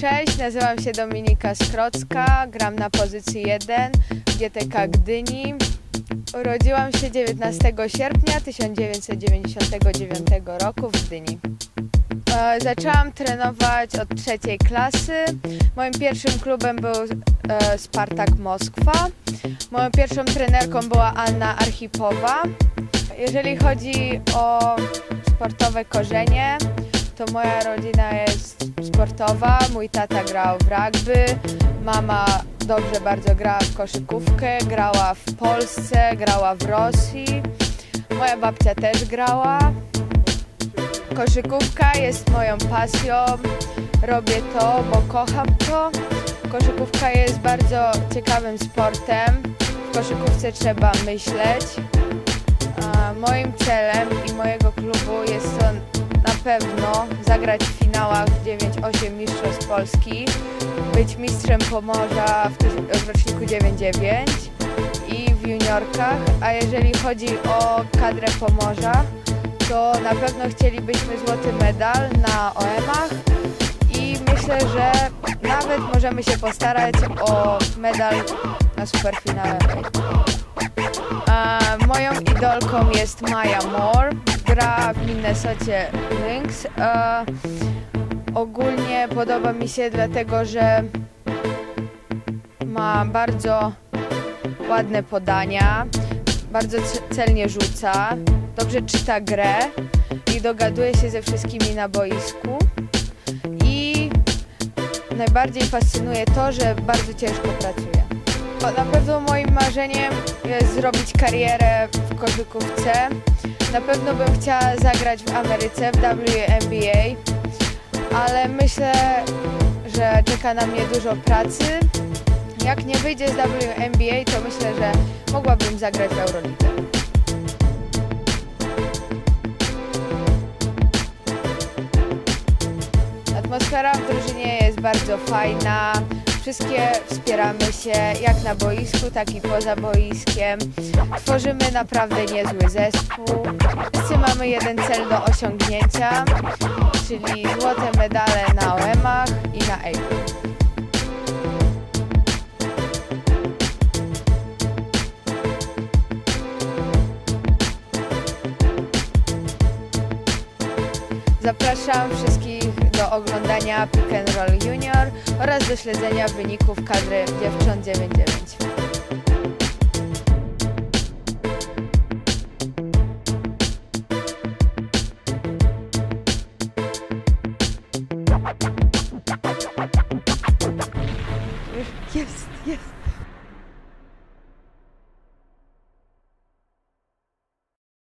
Cześć, nazywam się Dominika Skrocka, gram na pozycji 1 w GTK Gdyni. Urodziłam się 19 sierpnia 1999 roku w Gdyni. E, Zaczęłam trenować od trzeciej klasy. Moim pierwszym klubem był e, Spartak Moskwa. Moją pierwszą trenerką była Anna Archipowa. Jeżeli chodzi o sportowe korzenie, to moja rodzina jest sportowa. Mój tata grał w rugby, mama dobrze bardzo grała w koszykówkę, grała w Polsce, grała w Rosji. Moja babcia też grała. Koszykówka jest moją pasją. Robię to, bo kocham to. Koszykówka jest bardzo ciekawym sportem. W koszykówce trzeba myśleć. A moim celem i mojego klubu jest to na pewno zagrać w finałach 9-8 Mistrzostw Polski, być mistrzem Pomorza w, w roczniku 9-9 i w juniorkach, a jeżeli chodzi o kadrę Pomorza, to na pewno chcielibyśmy złoty medal na OM-ach i myślę, że nawet możemy się postarać o medal na superfinale. Moją idolką jest Maya Moore. Gra w Minnesocie Lynx. A ogólnie podoba mi się dlatego, że ma bardzo ładne podania, bardzo ce- celnie rzuca, dobrze czyta grę i dogaduje się ze wszystkimi na boisku. I najbardziej fascynuje to, że bardzo ciężko pracuje. Na pewno moim marzeniem jest zrobić karierę w koszykówce. Na pewno bym chciała zagrać w Ameryce, w WNBA, ale myślę, że czeka na mnie dużo pracy. Jak nie wyjdzie z WNBA, to myślę, że mogłabym zagrać w Eurolidze. Atmosfera w drużynie jest bardzo fajna. Wszystkie wspieramy się jak na boisku, tak i poza boiskiem. Tworzymy naprawdę niezły zespół. Wszyscy mamy jeden cel do osiągnięcia, czyli złote medale na OM-ach i na APU. Zapraszam wszystkich do oglądania Pick and Roll Junior oraz do śledzenia wyników kadry dziewcząt 99.